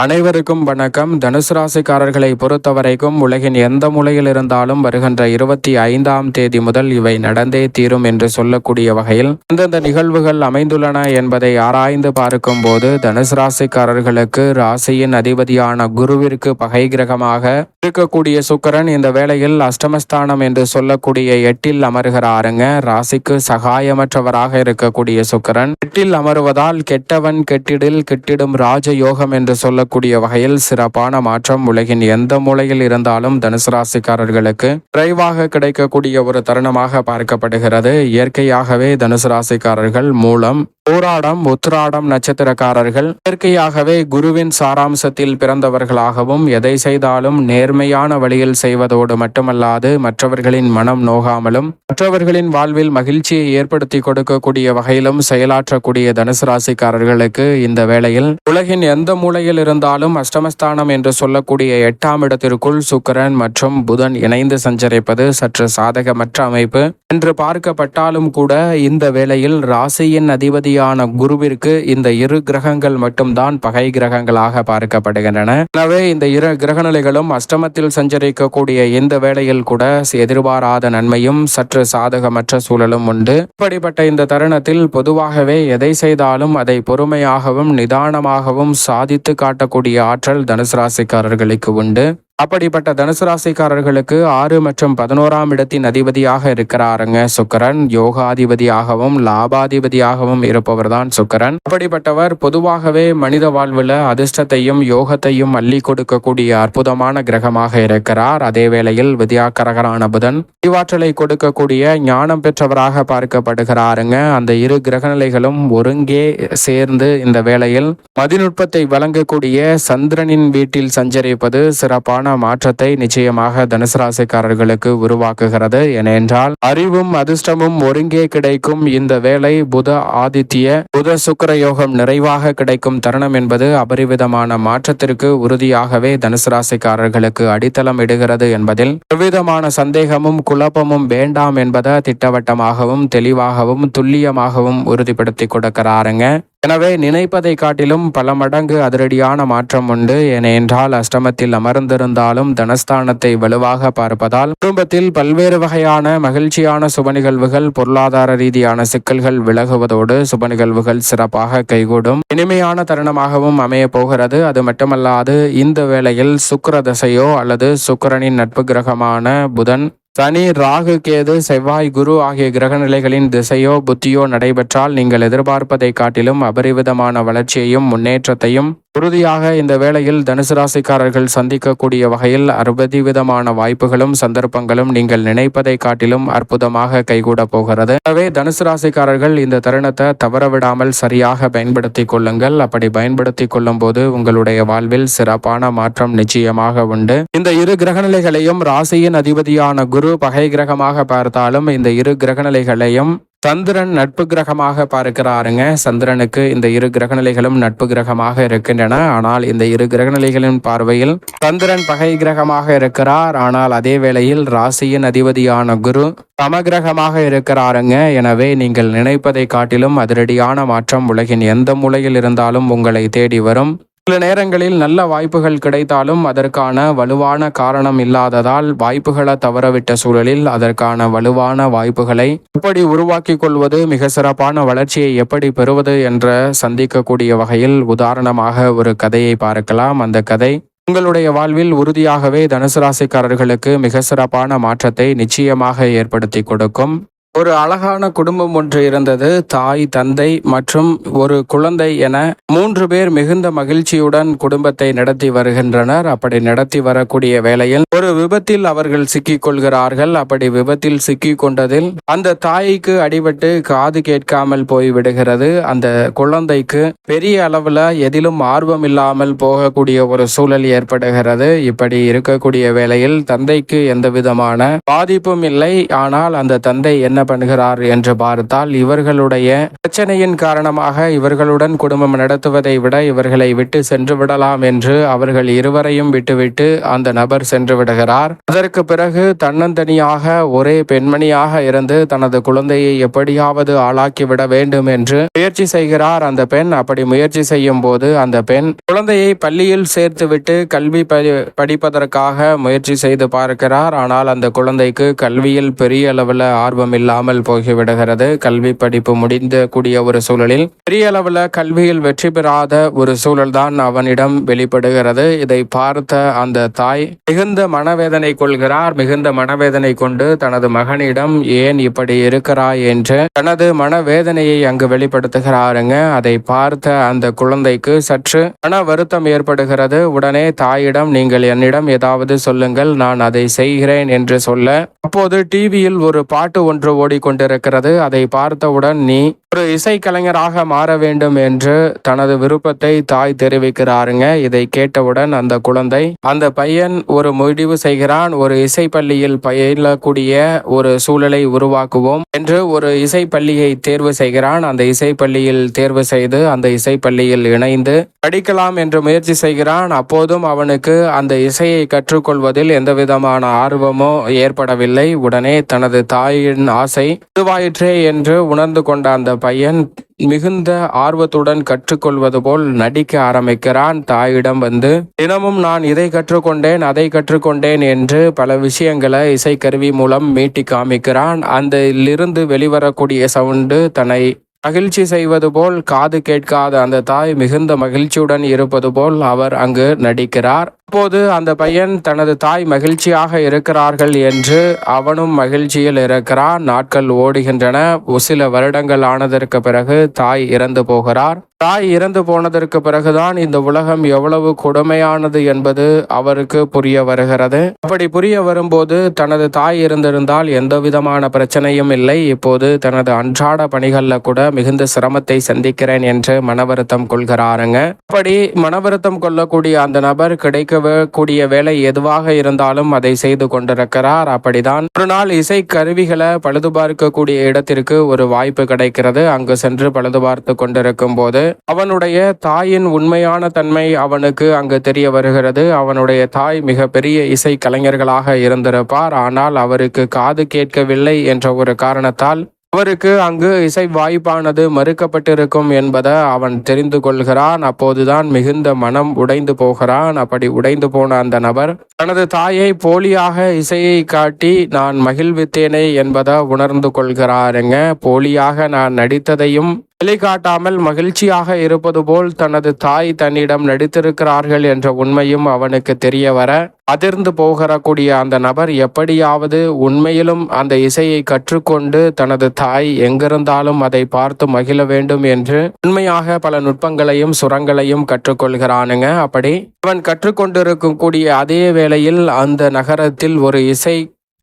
அனைவருக்கும் வணக்கம். தனுசு ராசிக்காரர்களை பொறுத்தவரைக்கும் உலகின் எந்த மூலையில் இருந்தாலும் வருகின்ற இருபத்தி ஐந்தாம் தேதி முதல் இவை நடந்தே தீரும் என்று சொல்லக்கூடிய வகையில் எந்தெந்த நிகழ்வுகள் அமைந்துள்ளன என்பதை ஆராய்ந்து பார்க்கும் போது தனுசு ராசிக்காரர்களுக்கு ராசியின் அதிபதியான குருவிற்கு பகை கிரகமாக இருக்கக்கூடிய சுக்கரன் இந்த வேளையில் அஷ்டமஸ்தானம் என்று சொல்லக்கூடிய எட்டில் அமர்கிறாருங்க. ராசிக்கு சகாயமற்றவராக இருக்கக்கூடிய சுக்கரன். எட்டில் அமருவதால் கெட்டவன் கெட்டிடில் கெட்டிடும் ராஜயோகம் என்று சொல்ல சொல்லக்கூடிய வகையில் சிறப்பான மாற்றம் உலகின் எந்த மூலையில் இருந்தாலும் தனுசு ராசிக்காரர்களுக்கு விரைவாக கிடைக்கக்கூடிய ஒரு தருணமாக பார்க்கப்படுகிறது. இயற்கையாகவே தனுசு ராசிக்காரர்கள் மூலம் போராடம் உத்ராடம் நட்சத்திரக்காரர்கள் இயற்கையாகவே குருவின் சாராம்சத்தில் பிறந்தவர்களாகவும் எதை செய்தாலும் நேர்மையான வழியில் செய்வதோடு மட்டுமல்லாது மற்றவர்களின் மனம் நோகாமலும் மற்றவர்களின் வாழ்வில் மகிழ்ச்சியை ஏற்படுத்தி கொடுக்கக்கூடிய வகையிலும் செயலாற்றக்கூடிய தனுசு ராசிக்காரர்களுக்கு இந்த வேளையில் உலகின் எந்த மூலையில் இருந்தாலும் அஷ்டமஸ்தானம் என்று சொல்லக்கூடிய எட்டாம் இடத்திற்குள் சுக்கரன் மற்றும் புதன் இணைந்து சஞ்சரிப்பது சற்று சாதகமற்ற அமைப்பு. என்று பார்க்கப்பட்டாலும் கூட இந்த வேளையில் ராசியின் அதிபதியான குருவிற்கு இந்த இரு கிரகங்கள் மட்டும்தான் பகை கிரகங்களாக பார்க்கப்படுகின்றன. எனவே இந்த இரு கிரகநிலைகளும் அஷ்டமத்தில் சஞ்சரிக்கக்கூடிய இந்த வேளையில் கூட எதிர்பாராத நன்மையும் சற்று சாதகமற்ற சூழலும் உண்டு. இப்படிப்பட்ட இந்த தருணத்தில் பொதுவாகவே எதை செய்தாலும் அதை பொறுமையாகவும் நிதானமாகவும் சாதித்து காட்ட காட்டக்கூடிய ஆற்றல் தனுசு ராசிக்காரர்களுக்கு உண்டு. அப்படிப்பட்ட தனுசு ராசிக்காரர்களுக்கு ஆறு மற்றும் பதினோராம் இடத்தின் அதிபதியாக இருக்கிறாருங்க சுக்கரன். யோகாதிபதியாகவும் லாபாதிபதியாகவும் இருப்பவர் தான் சுக்கரன். அப்படிப்பட்டவர் பொதுவாகவே மனித வாழ்வில் அதிர்ஷ்டத்தையும் யோகத்தையும் அள்ளி கொடுக்கக்கூடிய அற்புதமான கிரகமாக இருக்கிறார். அதே வேளையில் வித்யாக்கரகரான புதன் அறிவாற்றலை கொடுக்கக்கூடிய ஞானம் பெற்றவராக பார்க்கப்படுகிறாருங்க. அந்த இரு கிரகநிலைகளும் ஒருங்கே சேர்ந்து இந்த வேளையில் மதிநுட்பத்தை வழங்கக்கூடிய சந்திரனின் வீட்டில் சஞ்சரிப்பது சிறப்பான மாற்றத்தை நிச்சயமாக தனுசு ராசிக்காரர்களுக்கு உருவாக்குகிறது. ஏனென்றால் அறிவும் அதிர்ஷ்டமும் ஒருங்கே கிடைக்கும். இந்த வேலை புத ஆதித்ய புத சுக்கர யோகம் நிறைவாக கிடைக்கும் தருணம் என்பது அபரிவிதமான மாற்றத்திற்கு உறுதியாகவே தனுசு ராசிக்காரர்களுக்கு அடித்தளம் இடுகிறது என்பதில் எவ்விதமான சந்தேகமும் குழப்பமும் வேண்டாம் என்பதை திட்டவட்டமாகவும் தெளிவாகவும் துல்லியமாகவும் உறுதிப்படுத்தி கொடுக்கிறாருங்க. எனவே நினைப்பதை காட்டிலும் பல மடங்கு அதிரடியான மாற்றம் உண்டு. ஏனென்றால் அஷ்டமத்தில் அமர்ந்திருந்தாலும் தனஸ்தானத்தை வலுவாக பார்ப்பதால் குடும்பத்தில் பல்வேறு வகையான மகிழ்ச்சியான சுப நிகழ்வுகள் பொருளாதார ரீதியான சிக்கல்கள் விலகுவதோடு சுப நிகழ்வுகள் சிறப்பாக கைகூடும். இனிமையான தருணமாகவும் அமைய போகிறது. அது மட்டுமல்லாது இந்த வேளையில் சுக்கர தசையோ அல்லது சுக்கரனின் நட்பு கிரகமான புதன் சனி ராகு கேது செவ்வாய் குரு ஆகிய கிரகநிலைகளின் திசையோ புத்தியோ நடைபெற்றால் நீங்கள் எதிர்பார்ப்பதை காட்டிலும் அபரிவிதமான வளர்ச்சியையும் முன்னேற்றத்தையும் உறுதியாக இந்த வேளையில் தனுசு ராசிக்காரர்கள் சந்திக்கக்கூடிய வகையில் அறுபது விதமான வாய்ப்புகளும் சந்தர்ப்பங்களும் நீங்கள் நினைப்பதை காட்டிலும் அற்புதமாக கைகூட போகிறது. எனவே தனுசு ராசிக்காரர்கள் இந்த தருணத்தை தவறவிடாமல் சரியாக பயன்படுத்தி கொள்ளுங்கள். அப்படி பயன்படுத்தி கொள்ளும் போது உங்களுடைய வாழ்வில் சிறப்பான மாற்றம் நிச்சயமாக உண்டு. இந்த இரு கிரகநிலைகளையும் ராசியின் அதிபதியான குரு பகை கிரகமாக பார்த்தாலும் இந்த இரு கிரகநிலைகளையும் சந்திரன் நட்பு கிரகமாக பார்க்கிறாருங்க. சந்திரனுக்கு இந்த இரு கிரகநிலைகளும் நட்பு கிரகமாக இருக்கின்றன. ஆனால் இந்த இரு கிரகநிலைகளின் பார்வையில் சந்திரன் பகை கிரகமாக இருக்கிறார். ஆனால் அதே வேளையில் ராசியின் அதிபதியான குரு சமகிரகமாக இருக்கிறாருங்க. எனவே நீங்கள் நினைப்பதை காட்டிலும் அதிரடியான மாற்றம் உலகின் எந்த மூலையில் இருந்தாலும் உங்களை தேடி வரும். சில நேரங்களில் நல்ல வாய்ப்புகள் கிடைத்தாலும் அதற்கான வலுவான காரணம் இல்லாததால் வாய்ப்புகளை தவறவிட்ட சூழலில் அதற்கான வலுவான வாய்ப்புகளை எப்படி உருவாக்கி கொள்வது மிக சிறப்பான வளர்ச்சியை எப்படி பெறுவது என்ற சந்திக்கக்கூடிய வகையில் உதாரணமாக ஒரு கதையை பார்க்கலாம். அந்த கதை உங்களுடைய வாழ்வில் உறுதியாகவே தனுசு ராசிக்காரர்களுக்கு மிக சிறப்பான மாற்றத்தை நிச்சயமாக ஏற்படுத்தி கொடுக்கும். ஒரு அழகான குடும்பம் ஒன்று இருந்தது. தாய் தந்தை மற்றும் ஒரு குழந்தை என மூன்று பேர் மிகுந்த மகிழ்ச்சியுடன் குடும்பத்தை நடத்தி வருகின்றனர். அப்படி நடத்தி வரக்கூடிய வேளையில் ஒரு விபத்தில் அவர்கள் சிக்கிக் கொள்கிறார்கள். அப்படி விபத்தில் சிக்கிக் கொண்டதில் அந்த தாய்க்கு அடிபட்டு காது கேட்காமல் போய் விடுகிறது. அந்த குழந்தைக்கு பெரிய அளவுல எதிலும் ஆர்வம் இல்லாமல் போகக்கூடிய ஒரு சூழல் ஏற்படுகிறது. இப்படி இருக்கக்கூடிய வேளையில் தந்தைக்கு எந்த விதமான பாதிப்பும் இல்லை. ஆனால் அந்த தந்தை என்ன பண்ணுகிறார் என்று பார்த்தால் இவர்களுடைய பிரச்சனையின் காரணமாக இவர்களுடன் குடும்பம் நடத்துவதை விட இவர்களை விட்டு சென்று விடலாம் என்று அவர்கள் இருவரையும் விட்டுவிட்டு அந்த நபர் சென்று விடுகிறார். அதற்கு பிறகு தன்னந்தனியாக ஒரே பெண்மணியாக இருந்து தனது குழந்தையை எப்படியாவது ஆளாக்கிவிட வேண்டும் என்று முயற்சி செய்கிறார். அந்த பெண் அப்படி முயற்சி செய்யும் போது அந்த பெண் குழந்தையை பள்ளியில் சேர்த்துவிட்டு கல்வி படி- படிப்பதற்காக முயற்சி செய்து பார்க்கிறார். ஆனால் அந்த குழந்தைக்கு கல்வியில் பெரிய அளவில் ஆர்வம் இல்லை. இல்லாமல் போகிவிடுகிறது. கல்வி படிப்பு முடிந்த கூடிய ஒரு சூழலில் பெரிய அளவில் கல்வியில் வெற்றி பெறாத ஒரு சூழல்தான் அவனிடம் வெளிப்படுகிறது. இதை பார்த்த அந்த தாய் மிகுந்த மனவேதனை கொள்கிறார். மிகுந்த மனவேதனை கொண்டு தனது மகனிடம் ஏன் இப்படி இருக்கிறாய்? என்று தனது மனவேதனையை அங்கு வெளிப்படுத்துகிறாருங்க. அதை பார்த்த அந்த குழந்தைக்கு சற்று மன வருத்தம் ஏற்படுகிறது. உடனே தாயிடம் நீங்கள் என்னிடம் ஏதாவது சொல்லுங்கள். நான் அதை செய்கிறேன் என்று சொல்ல அப்போது டிவியில் ஒரு பாட்டு ஒன்று ஓடிக்கொண்டிருக்கிறது. அதை பார்த்தவுடன் நீ ஒரு இசைக்கலைஞராக மாற வேண்டும் என்று தனது விருப்பத்தை தாய் தெரிவிக்கிறாருங்க. இதை கேட்டவுடன் அந்த குழந்தை அந்த பையன் ஒரு முடிவு செய்கிறான். ஒரு இசை பள்ளியில் பயிலக்கூடிய ஒரு சூழலை உருவாக்குவோம் என்று ஒரு இசை பள்ளியை தேர்வு செய்கிறான். அந்த இசை பள்ளியில் தேர்வு செய்து அந்த இசை பள்ளியில் இணைந்து படிக்கலாம் என்று முயற்சி செய்கிறான். அப்போதும் அவனுக்கு அந்த இசையை கற்றுக்கொள்வதில் எந்த விதமான ஆர்வமோ ஏற்படவில்லை. உடனே தனது தாயின் ஆசை இதுவாயிற்றே என்று உணர்ந்து கொண்ட அந்த பையன் மிகுந்த ஆர்வத்துடன் கற்றுக்கொள்வது போல் நடிக்க ஆரம்பிக்கிறான். தாயிடம் வந்து தினமும் நான் இதை கற்றுக்கொண்டேன் அதை கற்றுக்கொண்டேன் என்று பல விஷயங்களை இசைக்கருவி மூலம் மீட்டி காமிக்கிறான். அந்த வெளிவரக்கூடிய சவுண்டு தன்னை மகிழ்ச்சி செய்வது போல் காது கேட்காத அந்த தாய் மிகுந்த மகிழ்ச்சியுடன் இருப்பது போல் அவர் அங்கு நடிக்கிறார். அப்போது அந்த பையன் தனது தாய் மகிழ்ச்சியாக இருக்கிறார்கள் என்று அவனும் மகிழ்ச்சியில் இருக்கிறான். நாட்கள் ஓடுகின்றன. ஒரு சில வருடங்கள் ஆனதற்கு பிறகு தாய் இறந்து போகிறார். தாய் இறந்து போனதற்கு பிறகுதான் இந்த உலகம் எவ்வளவு கொடுமையானது என்பது அவருக்கு புரிய வருகிறது. அப்படி புரிய வரும்போது தனது தாய் இருந்திருந்தால் எந்த விதமான பிரச்சனையும் இல்லை. இப்போது தனது அன்றாட பணிகளில் கூட மிகுந்த சிரமத்தை சந்திக்கிறேன் என்று மனவருத்தம் கொள்கிறாருங்க. அப்படி மனவருத்தம் கொள்ளக்கூடிய அந்த நபர் கிடைக்க கூடிய வேலை எதுவாக இருந்தாலும் அதை செய்து கொண்டிருக்கிறார். அப்படிதான் ஒரு நாள் இசை கருவிகளை பழுது பார்க்கக்கூடிய இடத்திற்கு ஒரு வாய்ப்பு கிடைக்கிறது. அங்கு சென்று பழுது பார்த்து கொண்டிருக்கும் போது அவனுடைய தாயின் உண்மையான தன்மை அவனுக்கு அங்கு தெரிய வருகிறது. அவனுடைய தாய் மிக பெரிய இசை கலைஞர்களாக இருந்திருப்பார். ஆனால் அவருக்கு காது கேட்கவில்லை என்ற ஒரு காரணத்தால் அவருக்கு அங்கு இசை வாய்ப்பானது மறுக்கப்பட்டிருக்கும் என்பதை அவன் தெரிந்து கொள்கிறான். அப்போதுதான் மிகுந்த மனம் உடைந்து போகிறான். அப்படி உடைந்து போன அந்த நபர் தனது தாயை போலியாக இசையை காட்டி நான் மகிழ்வித்தேனே என்பதை உணர்ந்து கொள்கிறாருங்க. போலியாக நான் நடித்ததையும் வெளிக்காட்டாமல் மகிழ்ச்சியாக இருப்பது போல் தனது தாய் தன்னிடம் நடித்திருக்கிறார்கள் என்ற உண்மையும் அவனுக்கு தெரிய வர அதிர்ந்து போகிறக்கூடிய அந்த நபர் எப்படியாவது உண்மையிலும் அந்த இசையை கற்றுக்கொண்டு தனது தாய் எங்கிருந்தாலும் அதை பார்த்து மகிழ வேண்டும் என்று உண்மையாக பல நுட்பங்களையும் சுரங்களையும் கற்றுக்கொள்கிறானுங்க. அப்படி அவன் கற்றுக்கொண்டிருக்கக்கூடிய அதே வேளையில் அந்த நகரத்தில் ஒரு இசை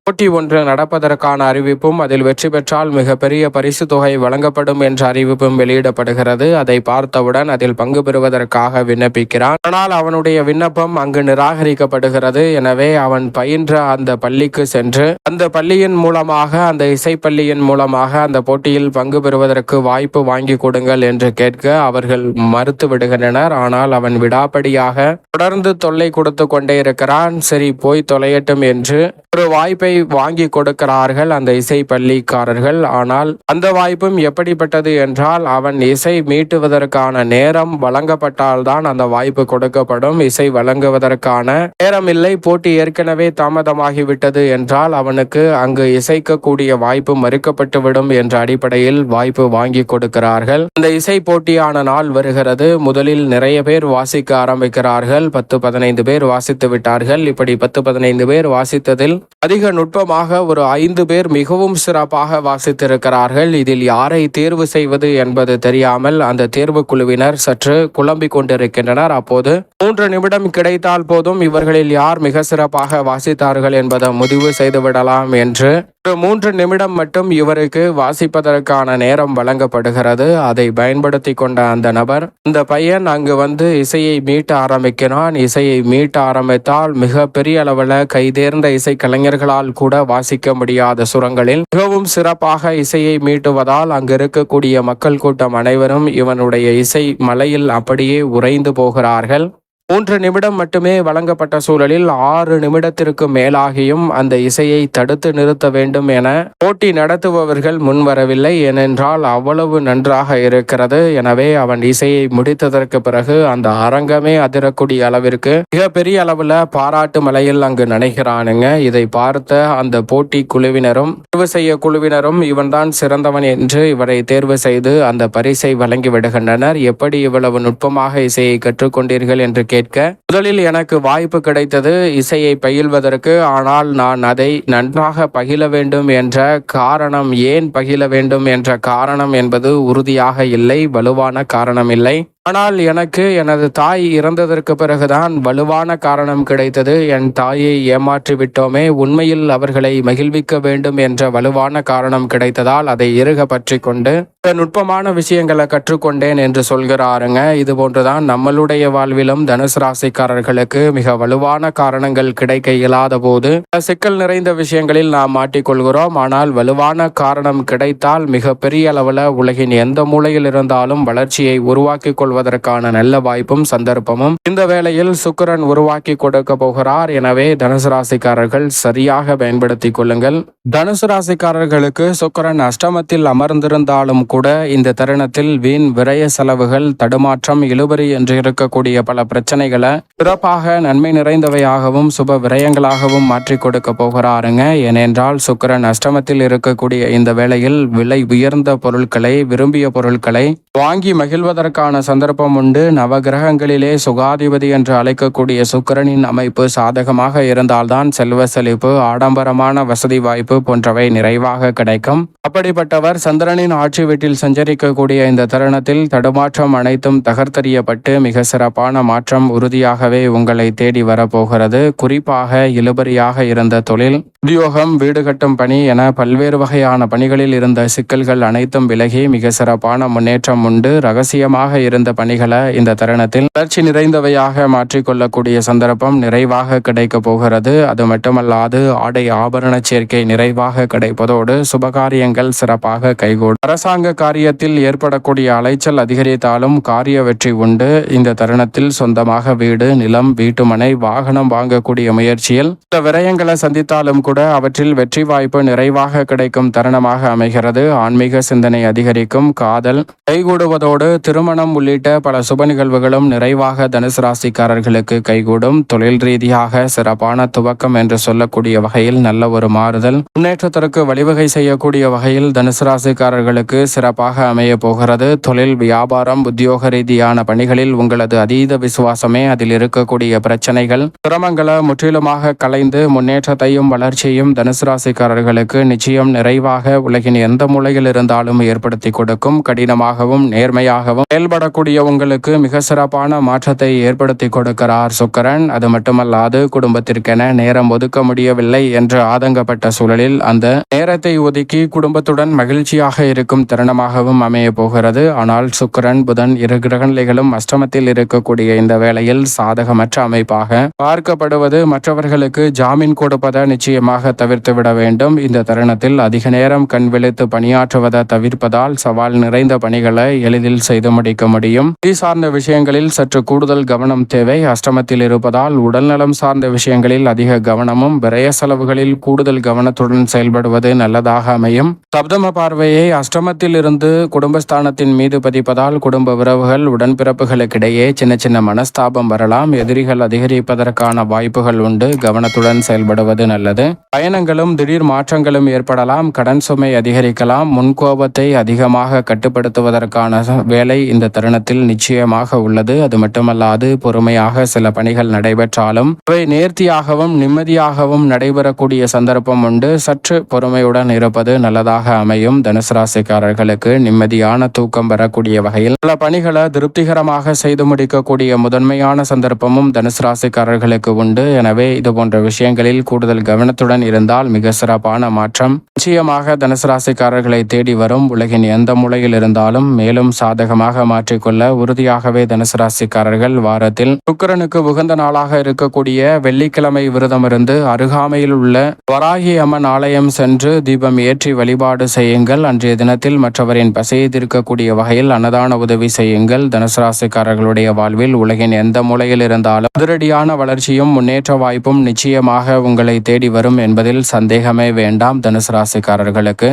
போட்டி ஒன்று நடப்பதற்கான அறிவிப்பும் அதில் வெற்றி பெற்றால் மிகப்பெரிய பரிசு தொகை வழங்கப்படும் என்ற அறிவிப்பும் வெளியிடப்படுகிறது. அதை பார்த்தவுடன் அதில் பங்கு பெறுவதற்காக விண்ணப்பிக்கிறான். ஆனால் அவனுடைய விண்ணப்பம் அங்கு நிராகரிக்கப்படுகிறது. எனவே அவன் பயின்ற அந்த பள்ளிக்கு சென்று அந்த பள்ளியின் மூலமாக அந்த இசைப்பள்ளியின் மூலமாக அந்த போட்டியில் பங்கு பெறுவதற்கு வாய்ப்பு வாங்கி கொடுங்கள் என்று கேட்க அவர்கள் மறுத்து விடுகின்றனர். ஆனால் அவன் விடாப்படியாக தொடர்ந்து தொல்லை கொடுத்து கொண்டே இருக்கிறான். சரி போய் தொலையட்டும் என்று ஒரு வாய்ப்பை வாங்கி கொடுக்கிறார்கள் அந்த இசை பள்ளிக்காரர்கள் ஆனால் அந்த வாய்ப்பும் எப்படிப்பட்டது என்றால் அவன் இசை மீட்டுவதற்கான நேரம் வழங்கப்பட்டால்தான் அந்த வாய்ப்பு கொடுக்கப்படும். இசை வழங்குவதற்கான நேரம் இல்லை போட்டி ஏற்கனவே தாமதமாகிவிட்டது என்றால் அவனுக்கு அங்கு இசைக்கக்கூடிய வாய்ப்பு மறுக்கப்பட்டுவிடும் என்ற அடிப்படையில் வாய்ப்பு வாங்கி கொடுக்கிறார்கள். அந்த இசை போட்டியான நாள் வருகிறது. முதலில் நிறைய பேர் வாசிக்க ஆரம்பிக்கிறார்கள். பத்து பதினைந்து பேர் வாசித்து விட்டார்கள். இப்படி பத்து பதினைந்து பேர் வாசித்ததில் அதிக நுட்பமாக ஒரு ஐந்து பேர் மிகவும் சிறப்பாக வாசித்திருக்கிறார்கள். இதில் யாரை தேர்வு செய்வது என்பது தெரியாமல் அந்த தேர்வு குழுவினர் சற்று குழம்பிக் கொண்டிருக்கின்றனர். அப்போது மூன்று நிமிடம் கிடைத்தால் போதும் இவர்களில் யார் மிக சிறப்பாக வாசித்தார்கள் என்பதை முடிவு செய்துவிடலாம் என்று மூன்று நிமிடம் மட்டும் இவருக்கு வாசிப்பதற்கான நேரம் வழங்கப்படுகிறது. அதை பயன்படுத்தி கொண்ட அந்த நபர் இந்த பையன் அங்கு வந்து இசையை மீட்ட ஆரம்பிக்கிறான். இசையை மீட்ட ஆரம்பித்தால் மிக பெரிய அளவில் கைதேர்ந்த இசை கலைஞர்களால் கூட வாசிக்க முடியாத சுரங்களில் மிகவும் சிறப்பாக இசையை மீட்டுவதால் அங்கு இருக்கக்கூடிய மக்கள் கூட்டம் அனைவரும் இவனுடைய இசை மலையில் அப்படியே உறைந்து போகிறார்கள். மூன்று நிமிடம் மட்டுமே வழங்கப்பட்ட சூழலில் ஆறு நிமிடத்திற்கு மேலாகியும் அந்த இசையை தடுத்து நிறுத்த வேண்டும் என போட்டி நடத்துபவர்கள் முன்வரவில்லை ஏனென்றால் அவ்வளவு நன்றாக இருக்கிறது. எனவே அவன் இசையை முடித்ததற்கு பிறகு அந்த அரங்கமே அதிரக்கூடிய அளவிற்கு மிகப்பெரிய அளவுல பாராட்டு மலையில் அங்கு நனைகிறானுங்க. இதை பார்த்த அந்த போட்டி குழுவினரும் தேர்வு செய்ய குழுவினரும் இவன்தான் சிறந்தவன் என்று இவரை தேர்வு செய்து அந்த பரிசை வழங்கி விடுகின்றனர். எப்படி இவ்வளவு நுட்பமாக இசையை கற்றுக்கொண்டீர்கள் என்று கேட்க. முதலில் எனக்கு வாய்ப்பு கிடைத்தது இசையை பயில்வதற்கு. ஆனால் நான் அதை நன்றாக பகில வேண்டும் என்ற காரணம் ஏன் பகில வேண்டும் என்ற காரணம் என்பது உறுதியாக இல்லை வலுவான காரணம் இல்லை. ஆனால் எனக்கு எனது தாய் இறந்ததற்கு பிறகுதான் வலுவான காரணம் கிடைத்தது. என் தாயை ஏமாற்றி விட்டோமே உண்மையில் அவர்களை மகிழ்விக்க வேண்டும் என்ற வலுவான காரணம் கிடைத்ததால் அதை இறுக பற்றி கொண்டு நுட்பமான விஷயங்களை கற்றுக்கொண்டேன் என்று சொல்கிறாருங்க. இது போன்றுதான் நம்மளுடைய வாழ்விலும் தனுசு ராசிக்காரர்களுக்கு மிக வலுவான காரணங்கள் கிடைக்க இயலாத போது சிக்கல் நிறைந்த விஷயங்களில் நாம் மாட்டிக்கொள்கிறோம். ஆனால் வலுவான காரணம் கிடைத்தால் மிக பெரிய அளவில் உலகின் எந்த மூலையில் இருந்தாலும் வளர்ச்சியை உருவாக்கி கொள்வதற்கான நல்ல வாய்ப்பும் சந்தர்ப்பமும் இந்த வேளையில் சுக்கிரன் உருவாக்கி கொடுக்க போகிறார். எனவே தனுசு ராசிக்காரர்கள் சரியாக பயன்படுத்திக் கொள்ளுங்கள். தனுசு ராசிக்காரர்களுக்கு சுக்கரன் அஷ்டமத்தில் அமர்ந்திருந்தாலும் கூட இந்த தருணத்தில் வீண் விரய செலவுகள் தடுமாற்றம் இழுபறி என்று இருக்கக்கூடிய பல பிரச்சனைகளை சிறப்பாக நன்மை நிறைந்தவையாகவும் சுப விரயங்களாகவும் மாற்றி கொடுக்க போகிறாருங்க. ஏனென்றால் சுக்கிரன் அஷ்டமத்தில் இருக்கக்கூடிய இந்த வேளையில் விலை உயர்ந்த பொருட்களை விரும்பிய பொருட்களை வாங்கி மகிழ்வதற்கான சந்தர்ப்பம் உண்டு. நவகிரகங்களிலே சுகாதிபதி என்று அழைக்கக்கூடிய சுக்கிரனின் அமைப்பு சாதகமாக இருந்தால்தான் செல்வ செழிப்பு ஆடம்பரமான வசதி வாய்ப்பு போன்றவை நிறைவாக கிடைக்கும். அப்படிப்பட்டவர் சந்திரனின் ஆட்சி வீட்டில் சஞ்சரிக்கக்கூடிய இந்த தருணத்தில் தடுமாற்றம் அனைத்தும் தகர்த்தறியப்பட்டு மிக சிறப்பான மாற்றம் உறுதியாகவே உங்களை தேடி வரப்போகிறது. குறிப்பாக இழுபறியாக இருந்த தொழில் உத்தியோகம் வீடு கட்டும் பணி என பல்வேறு வகையான பணிகளில் இருந்த சிக்கல்கள் அனைத்தும் விலகி மிக சிறப்பான முன்னேற்றம் உண்டு. ரகசியமாக இருந்த பணிகளை இந்த தருணத்தில் வளர்ச்சி நிறைந்தவையாக மாற்றிக்கொள்ளக்கூடிய சந்தர்ப்பம் நிறைவாக கிடைக்க போகிறது. அது மட்டுமல்லாது ஆடை ஆபரண சேர்க்கை நிறைவாக கிடைப்பதோடு சுபகாரியங்கள் சிறப்பாக கைகூடும். அரசாங்க காரியத்தில் ஏற்படக்கூடிய அலைச்சல் அதிகரித்தாலும் காரிய வெற்றி உண்டு. இந்த தருணத்தில் சொந்தமாக வீடு நிலம் வீட்டுமனை வாகனம் வாங்கக்கூடிய முயற்சியில் இந்த விரயங்களை சந்தித்தாலும் கூட அவற்றில் வெற்றி வாய்ப்பு நிறைவாக கிடைக்கும் தருணமாக அமைகிறது. ஆன்மீக சிந்தனை அதிகரிக்கும். காதல் கைகூடுவதோடு திருமணம் உள்ளிட்ட பல சுப நிகழ்வுகளும் நிறைவாக தனுசு ராசிக்காரர்களுக்கு கைகூடும். தொழில் ரீதியாக சிறப்பான துவக்கம் என்று சொல்லக்கூடிய வகையில் நல்ல ஒரு மாறுதல். முன்னேற்றத்திற்கு வழிவகை செய்யக்கூடிய வகையில் தனுசு ராசிக்காரர்களுக்கு சிறப்பாக அமைய போகிறது. தொழில் வியாபாரம் உத்தியோக ரீதியான பணிகளில் உங்களது அதீத விசுவாசமே அதில் இருக்கக்கூடிய பிரச்சனைகள். சிரமங்களை முற்றிலுமாக கலைந்து முன்னேற்றத்தையும் வளர்ச்சியையும் தனுசு ராசிக்காரர்களுக்கு நிச்சயம் நிறைவாக உலகின் எந்த மூலையில் இருந்தாலும் ஏற்படுத்தி கொடுக்கும். கடினமாகவும் நேர்மையாகவும் செயல்படக்கூடிய உங்களுக்கு மிக சிறப்பான மாற்றத்தை ஏற்படுத்தி கொடுக்கிறார் சுக்கரன். அது மட்டுமல்லாது குடும்பத்திற்கென நேரம் ஒதுக்க முடியவில்லை என்று ஆதங்கப்பட்ட சூழலில் அந்த நேரத்தை ஒதுக்கி குடும்பத்துடன் மகிழ்ச்சியாக இருக்கும் தருணமாகவும் அமைய போகிறது. ஆனால் சுக்கரன் புதன் இரு கிரகநிலைகளும் அஷ்டமத்தில் இருக்கக்கூடிய இந்த வேளையில் சாதகமற்ற அமைப்பாக பார்க்கப்படுவது மற்றவர்களுக்கு ஜாமீன் கொடுப்பதை நிச்சயமாக தவிர்த்துவிட வேண்டும். இந்த தருணத்தில் அதிக நேரம் கண் விழித்து பணியாற்றுவதை தவிர்ப்பதால் சவால் நிறைந்த பணிகளை எளிதில் செய்து முடிக்க முடியும். நிதி சார்ந்த விஷயங்களில் சற்று கூடுதல் கவனம் தேவை. அஷ்டமத்தில் இருப்பதால் உடல்நலம் சார்ந்த விஷயங்களில் அதிக கவனமும் விரய செலவுகளில் கூடுதல் கவனத்துடன் செயல்படுவது நல்லதாக அமையும். சப்தம பார்வையை அஷ்டமத்தில் இருந்து குடும்பஸ்தானத்தின் மீது பதிப்பதால் குடும்ப உறவுகள் உடன்பிறப்புகளுக்கிடையே சின்ன சின்ன மனஸ்தாபம் வரலாம். எதிரிகள் அதிகரிப்பதற்கான வாய்ப்புகள் உண்டு. கவனத்துடன் செயல்படுவது நல்லது. பயணங்களும் திடீர் மாற்றங்களும் ஏற்படலாம். கடன் சுமை அதிகரிக்கலாம். முன்கோபத்தை அதிகமாக கட்டுப்படுத்துவதற்கான வேலை இந்த தருணத்தில் தினத்தில் நிச்சயமாக உள்ளது. அது மட்டுமல்லாது பொறுமையாக சில பணிகள் நடைபெற்றாலும் அவை நேர்த்தியாகவும் நிம்மதியாகவும் நடைபெறக்கூடிய சந்தர்ப்பம் உண்டு. சற்று பொறுமையுடன் இருப்பது நல்லதாக அமையும். தனுசு ராசிக்காரர்களுக்கு நிம்மதியான தூக்கம் வரக்கூடிய வகையில் பல பணிகளை திருப்திகரமாக செய்து முடிக்கக்கூடிய முதன்மையான சந்தர்ப்பமும் தனுசு ராசிக்காரர்களுக்கு உண்டு. எனவே இது போன்ற விஷயங்களில் கூடுதல் கவனத்துடன் இருந்தால் மிக சிறப்பான மாற்றம். நிச்சயமாக தனுசு ராசிக்காரர்களை தேடி வரும். உலகின் எந்த மூலையில் இருந்தாலும் மேலும் சாதகமாக மாற்றிக்கொள்ள உறுதியாகவே தனுசு ராசிக்காரர்கள் வாரத்தில் சுக்கிரனுக்கு உகந்த நாளாக இருக்கக்கூடிய வெள்ளிக்கிழமை விரதமிருந்து அருகாமையில் உள்ள வராகி அம்மன் ஆலயம் சென்று தீபம் ஏற்றி வழிபாடு செய்யுங்கள். அன்றைய தினத்தில் மற்றவரின் பசையை தீர்க்கக்கூடிய வகையில் அன்னதான உதவி செய்யுங்கள். தனுசு ராசிக்காரர்களுடைய வாழ்வில் உலகின் எந்த மூலையில் இருந்தாலும் அதிரடியான வளர்ச்சியும் முன்னேற்ற வாய்ப்பும் நிச்சயமாக உங்களை தேடி வரும் என்பதில் சந்தேகமே வேண்டாம். தனுசு ராசிக்காரர்களுக்கு